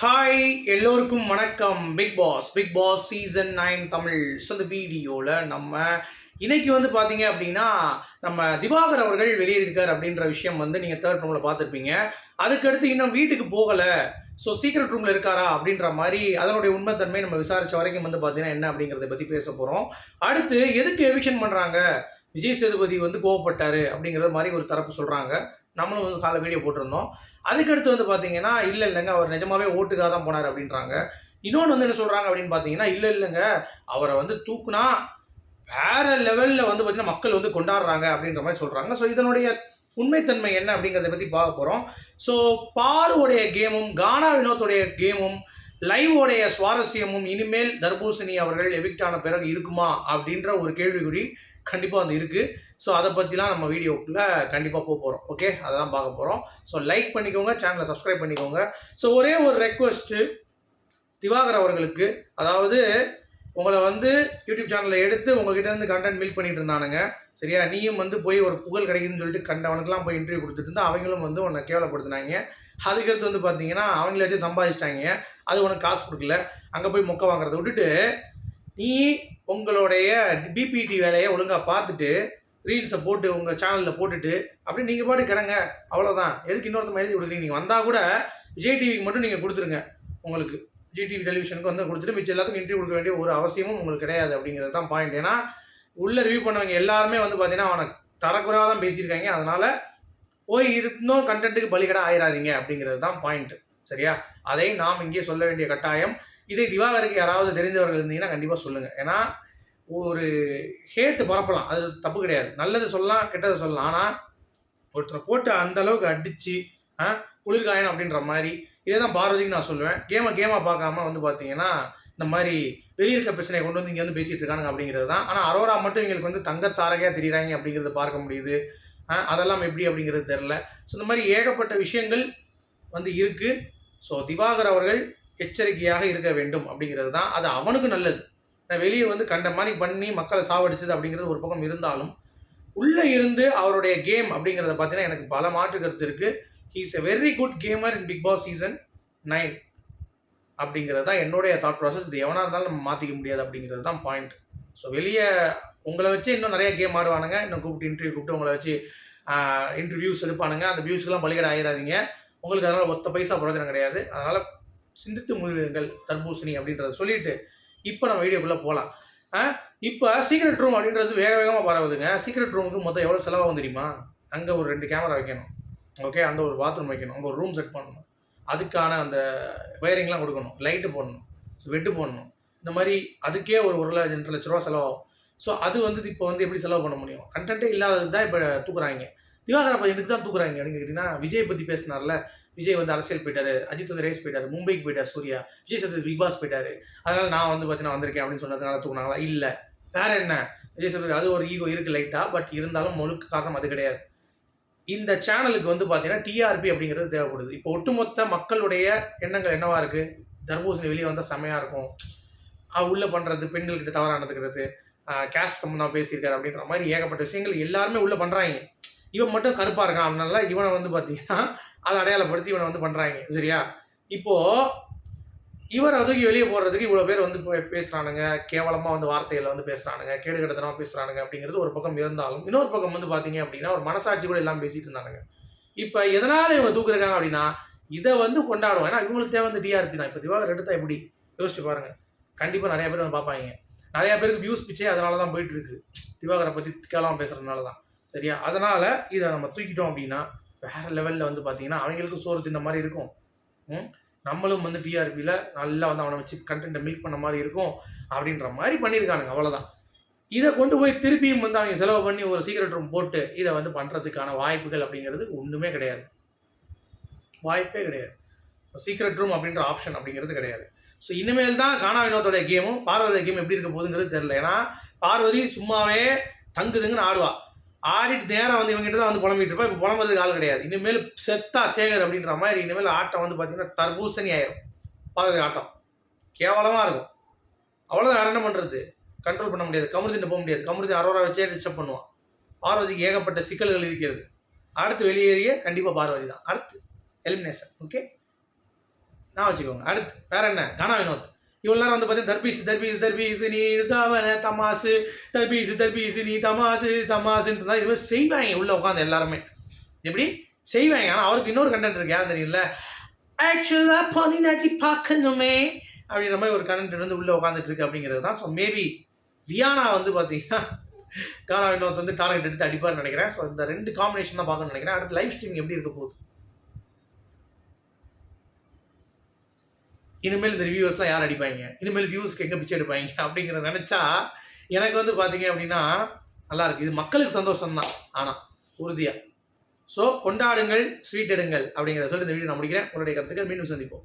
Hi எல்லோருக்கும் வணக்கம். Bigg Boss Bigg Boss season nine Tamil so இந்த வீடியோவில் நம்ம இன்னைக்கு வந்து பார்த்தீங்க அப்படின்னா நம்ம திவாகர் அவர்கள் வெளியே இருக்கார் அப்படின்ற விஷயம் வந்து நீங்கள் தேர்ட் ரூமில் பார்த்துருப்பீங்க. அதுக்கடுத்து இன்னும் வீட்டுக்கு போகலை. ஸோ சீக்ரெட் ரூமில் இருக்காரா அப்படின்ற மாதிரி அதனுடைய உண்மைத்தன்மை நம்ம விசாரித்த வரைக்கும் வந்து பார்த்தீங்கன்னா என்ன அப்படிங்கிறத பற்றி பேச போகிறோம் அடுத்து எதுக்கு எவிக்ஷன் பண்ணுறாங்க விஜய் சேதுபதி வந்து கோவப்பட்டார் அப்படிங்கிற மாதிரி ஒரு தரப்பு சொல்கிறாங்க நம்மளும் வந்து காலை வீடியோ போட்டிருந்தோம். அதுக்கடுத்து வந்து பார்த்தீங்கன்னா இல்லை இல்லைங்க அவர் நிஜமாவே ஓட்டுக்காக தான் போனார் அப்படின்றாங்க. இன்னொன்று வந்து என்ன சொல்கிறாங்க அப்படின்னு பார்த்தீங்கன்னா இல்லை இல்லைங்க அவரை வந்து தூக்குனா வேற லெவலில் வந்து பார்த்தீங்கன்னா மக்கள் வந்து கொண்டாடுறாங்க அப்படின்ற மாதிரி சொல்கிறாங்க ஸோ இதனுடைய உண்மைத்தன்மை என்ன அப்படிங்கிறத பற்றி பார்க்க போகிறோம் ஸோ பாருவோடைய கேமும் கானா வினோத்துடைய கேமும் லைவோடைய சுவாரஸ்யமும் இனிமேல் தர்பூசணி அவர்கள் எவிக்ட் ஆன பிறகு இருக்குமா அப்படின்ற ஒரு கேள்விக்குறி கண்டிப்பாக வந்து இருக்குது ஸோ அதை பற்றிலாம் நம்ம வீடியோக்குள்ளே கண்டிப்பாக போக போகிறோம் ஓகே அதை தான் பார்க்க போகிறோம் ஸோ லைக் பண்ணிக்கோங்க சேனலை சப்ஸ்கிரைப் பண்ணிக்கோங்க. ஸோ ஒரே ஒரு ரெக்வஸ்ட்டு திவாகர் அவர்களுக்கு. அதாவது உங்களை வந்து யூடியூப் சேனலில் எடுத்து உங்ககிட்ட இருந்து கண்டென்ட் மில்க் பண்ணிட்டு இருந்தானுங்க. சரியா? நீயும் வந்து போய் ஒரு புகழ் கிடைக்குதுன்னு சொல்லிட்டு கண்டவனுக்குலாம் போய் இன்டர்வியூ கொடுத்துட்டு இருந்தா அவங்களும் வந்து உன்னை கேவலப்படுத்தினாங்க. அதுக்கடுத்து வந்து பார்த்தீங்கன்னா அவங்கள வச்சு சம்பாதிச்சிட்டாங்க. அது உனக்கு காசு கொடுக்கல. அங்கே போய் மொக்க வாங்குறத விட்டுட்டு நீ உங்களுடைய பிபிடி வேலையை ஒழுங்காக பார்த்துட்டு ரீல்ஸை போட்டு உங்கள் சேனலில் போட்டுட்டு அப்படி நீங்கள் பாட்டு கிடங்க. அவ்வளோதான் எதுக்கு இன்னொருத்தம் எழுதி கொடுக்குறீங்க? நீங்கள் வந்தால் கூட விஜய் டிவிக்கு மட்டும் நீங்கள் கொடுத்துருங்க. உங்களுக்கு விஜய் டிவி டெலிவிஷனுக்கு வந்து கொடுத்துட்டு மிச்சம் எல்லாத்துக்கும் இன்டர்வியூ கொடுக்க வேண்டிய ஒரு அவசியமும் உங்களுக்கு கிடையாது அப்படிங்கிறது தான் பாயிண்ட் ஏன்னா உள்ளே ரிவ்யூ பண்ணவங்க எல்லாருமே வந்து பார்த்தீங்கன்னா அவனை தரக்குறைவாக தான் பேசியிருக்காங்க. அதனால் போய் இன்னும் கண்டென்ட்டுக்கு பலிகடா ஆயிடாதீங்க அப்படிங்கிறது தான் பாயிண்ட் சரியா? அதை நாம் இங்கே சொல்ல வேண்டிய கட்டாயம். இதே திவாகருக்கு யாராவது தெரிந்தவர்கள் இருந்தீங்கன்னா கண்டிப்பாக சொல்லுங்கள் ஏன்னா ஒரு ஹேட்டு பரப்பலாம். அது தப்பு கிடையாது. நல்லது சொல்லலாம் கெட்டதை சொல்லலாம். ஆனால் ஒருத்தரை போட்டு அந்த அளவுக்கு அடித்து குளிர்காயன் அப்படின்ற மாதிரி இதே தான் பார்வதிக்கு நான் சொல்லுவேன். கேமை கேமாக பார்க்காம வந்து பார்த்தீங்கன்னா இந்த மாதிரி வெளியிருக்க பிரச்சனையை கொண்டு வந்து இங்கே வந்து பேசிகிட்டு இருக்காங்க அப்படிங்கிறது தான். ஆனால் அரோரா மட்டும் எங்களுக்கு வந்து தங்கத்தாரகையாக தெரியுறாங்க அப்படிங்கிறது பார்க்க முடியுது. அதெல்லாம் எப்படி அப்படிங்கிறது தெரில ஸோ இந்த மாதிரி ஏகப்பட்ட விஷயங்கள் வந்து இருக்குது ஸோ திவாகர் அவர்கள் எச்சரிக்கையாக இருக்க வேண்டும் அப்படிங்கிறது தான். அது அவனுக்கு நல்லது. நான் வெளியே வந்து கண்ட மாதிரி பண்ணி மக்களை சாவடிச்சது அப்படிங்கிறது ஒரு பக்கம் இருந்தாலும் உள்ளே இருந்து அவருடைய கேம் அப்படிங்கிறத பார்த்தீங்கன்னா எனக்கு பல மாற்று கருத்து இருக்குது he's a very good gamer in Bigg Boss season nine அப்படிங்கிறது தான் என்னுடைய தாட் ப்ராசஸ் இது எவனாக இருந்தாலும் நம்ம மாற்றிக்க முடியாது அப்படிங்கிறது தான் பாயிண்ட் ஸோ வெளியே உங்களை வச்சு இன்னும் நிறைய கேம் ஆடுவானுங்க. இன்னும் கூப்பிட்டு இன்டர்வியூ கூப்பிட்டு உங்களை வச்சு இன்டர்வியூஸ் எடுப்பானுங்க. அந்த வியூஸ்க்கெலாம் பலிகடை ஆயிடாதீங்க உங்களுக்கு அதனால் ஒத்த பைசா பிரயோஜனம் கிடையாது. அதனால் சிந்தித்து முடிவுங்கள் தர்பூசணி அப்படின்றத சொல்லிட்டு இப்போ நம்ம வீடியோக்குள்ளே போகலாம் இப்போ சீக்ரெட் ரூம் அப்படின்றது வேக வேகமாக பரவுதுங்க. சீக்ரெட் ரூமுக்கு மொத்தம் எவ்வளோ செலவாகும் தெரியுமா? அங்கே ஒரு ரெண்டு கேமரா வைக்கணும். ஓகே அந்த ஒரு பாத்ரூம் வைக்கணும். அங்கே ஒரு ரூம் செட் பண்ணணும். அதுக்கான அந்த வயரிங்லாம் கொடுக்கணும். லைட்டு போடணும். ஸோ வெட்டு போடணும். இந்த மாதிரி அதுக்கே ஒரு ஒரு லட்சம் ரெண்டு லட்ச ரூபா செலவாகும். ஸோ அது வந்து இப்போ வந்து எப்படி செலவு பண்ண முடியும்? கண்டென்ட்டே இல்லாதது தான் இப்போ தூக்குறாங்க. திவாகர் அப்போ எனக்கு தான் தூக்குறாங்க அப்படின்னு கேட்டிங்கன்னா விஜய் பற்றி பேசினார்ல. விஜய் வந்து அரசியல் போயிட்டாரு அஜித் வந்து ரேஸ் போயிட்டாரு மும்பைக்கு போயிட்டார் சூர்யா விஜய் சேதுபதி பிக் பாஸ் போயிட்டாரு. அதனால நான் வந்து பார்த்தீங்கன்னா வந்திருக்கேன் அப்படின்னு சொன்னதுனால தூக்குனாங்களா? இல்லை. வேற என்ன? விஜய் சேதுபதி அது ஒரு ஈகோ இருக்கு லைட்டா பட் இருந்தாலும் முழுக்க காரணம் அது கிடையாது. இந்த சேனலுக்கு வந்து பார்த்தீங்கன்னா டிஆர்பி அப்படிங்கிறது தேவைப்படுது. இப்போ ஒட்டுமொத்த மக்களுடைய எண்ணங்கள் என்னவா இருக்கு? தர்பூசணி வெளியே வந்தால் செமையாக இருக்கும். உள்ளே பண்ணுறது பெண்கள்கிட்ட தவறாக நடந்துக்கிறது. கேஸ்ட் சம்மந்தம் பேசியிருக்காரு அப்படின்ற மாதிரி ஏகப்பட்ட விஷயங்கள் எல்லாருமே உள்ளே பண்ணுறாங்க இவன் மட்டும் கருப்பாக இருக்கான். அதனால இவனை வந்து பார்த்தீங்கன்னா அதை அடையாளப்படுத்தி இவனை வந்து பண்ணுறாங்க சரியா? இப்போது இவரை அதுக்கு வெளியே போடுறதுக்கு இவ்வளோ பேர் வந்து பேசுகிறானுங்க கேவலமாக வந்து வார்த்தைகளை வந்து பேசுகிறானுங்க கேடு கெடுத்தனமாக பேசுறானுங்க அப்படிங்கிறது ஒரு பக்கம் இருந்தாலும் இன்னொரு பக்கம் வந்து பார்த்தீங்க அப்படின்னா ஒரு மனசாட்சி கூட எல்லாம் பேசிட்டு இருந்தானுங்க. இப்போ எதனால் இவங்க தூக்குறாங்க அப்படின்னா இதை வந்து கொண்டாடுவோம். ஏன்னா இவங்களுக்கு தேவை வந்து டிஆர்பி தான். இப்போ திவாகர் எடுத்தா எப்படி? யோசிச்சு பாருங்க. கண்டிப்பாக நிறைய பேர் வந்து பார்ப்பாங்க. நிறைய பேருக்கு வியூஸ் பிச்சே அதனால தான் போயிட்டு இருக்கு. திவாகரை பற்றி கேவலமாக பேசுகிறதுனால தான் சரியா? அதனால் இதை நம்ம தூக்கிட்டோம் அப்படின்னா வேற லெவலில் வந்து பார்த்தீங்கன்னா அவங்களுக்கும் சோறு தின்ன மாதிரி இருக்கும். நம்மளும் வந்து டிஆர்பியில் நல்லா வந்து அவனை வச்சு கண்டென்ட்டை மில்க் பண்ண மாதிரி இருக்கும் அப்படின்ற மாதிரி பண்ணியிருக்கானுங்க அவ்வளோதான் இதை கொண்டு போய் திருப்பியும் வந்து அவங்க செலவு பண்ணி ஒரு சீக்ரெட் ரூம் போட்டு இதை வந்து பண்ணுறதுக்கான வாய்ப்புகள் அப்படிங்கிறது ஒன்றுமே கிடையாது. வாய்ப்பே கிடையாது. சீக்ரெட் ரூம் அப்படின்ற ஆப்ஷன் அப்படிங்கிறது கிடையாது. ஸோ இனிமேல் தான் கானா வினோத்தோடைய கேமும் பார்வதி கேம் எப்படி இருக்க போகுதுங்கிறது தெரியல. ஏன்னா பார்வதி சும்மாவே தங்குதுங்கன்னு ஆடுவா. ஆடிட்டு நேரம் வந்து இவங்ககிட்ட தான் வந்து புலம்பிட்டு இருப்பா இப்போ புலம்புறதுக்கு ஆள் கிடையாது. இனிமேல் செத்தா சேகர் அப்படின்ற மாதிரி இனிமேல் ஆட்டம் வந்து பார்த்தீங்கன்னா தர்பூசணி ஆயிரும். பார்வதி ஆட்டம். கேவலமாக இருக்கும். அவ்வளோதான் வேற என்ன பண்ணுறது கண்ட்ரோல் பண்ண முடியாது. கமருதின்னு போக முடியாது. கமருதி அரோரா வச்சே டிஸ்டர்ப் பண்ணுவான். பார்வதிக்கு ஏகப்பட்ட சிக்கல்கள் இருக்கிறது. அடுத்து வெளியேறிய கண்டிப்பாக பார்வதி தான். அடுத்து எலிமினேஷன் ஓகே நான் வச்சுக்கோங்க. அடுத்து வேற என்ன? கானா வினோத் இவ்வளோ நேரம் வந்து பார்த்தீங்கன்னா தர்பீஸ் தர்பீஸ் தர்பீஸ் நீ இருக்காவன தமாசு தர்பீஸ் தர்பீஸ் நீ தமாசு தமாசுன்னு இருந்தால் இது மாதிரி செய்வாங்க உள்ள உட்காந்து எல்லாருமே. எப்படி? செய்வாங்க. ஆனால் அவருக்கு இன்னொரு கண்டென்ட் இருக்கு. யாரும் தெரியல ஆக்சுவலாக பொனினாச்சி பார்க்கணுமே அப்படின்ற மாதிரி ஒரு கண்டென்ட் வந்து உள்ளே உட்காந்துட்டு இருக்கு அப்படிங்கிறது தான். ஸோ மேபி வியானா வந்து பார்த்தீங்கன்னா கானா இன்னொருத்த வந்து டார்கெட் எடுத்து அடிப்பார்னு நினைக்கிறேன். ஸோ இந்த ரெண்டு காம்பினேஷன் தான் பார்க்கணும்னு நினைக்கிறேன். அடுத்து லைவ் ஸ்ட்ரீமிங் எப்படி இருக்க போகுது? இனிமேல் இந்த ரிவ்யூவர்ஸ்லாம் யார் அடிப்பாங்க? இனிமேல் வியூஸ்க்கு எங்கே பிச்சை எடுப்பாங்க? அப்படிங்கிறத நினச்சா எனக்கு வந்து பார்த்தீங்க அப்படின்னா நல்லாயிருக்கு இது மக்களுக்கு சந்தோஷம் தான் ஆனால் உறுதியாக ஸோ கொண்டாடுங்கள் ஸ்வீட் எடுங்கள் அப்படிங்கிறத சொல்லி இந்த வீடியோ நான் முடிக்கிறேன். உங்களுடைய கருத்துக்கள் மீண்டும் சந்திப்போம்.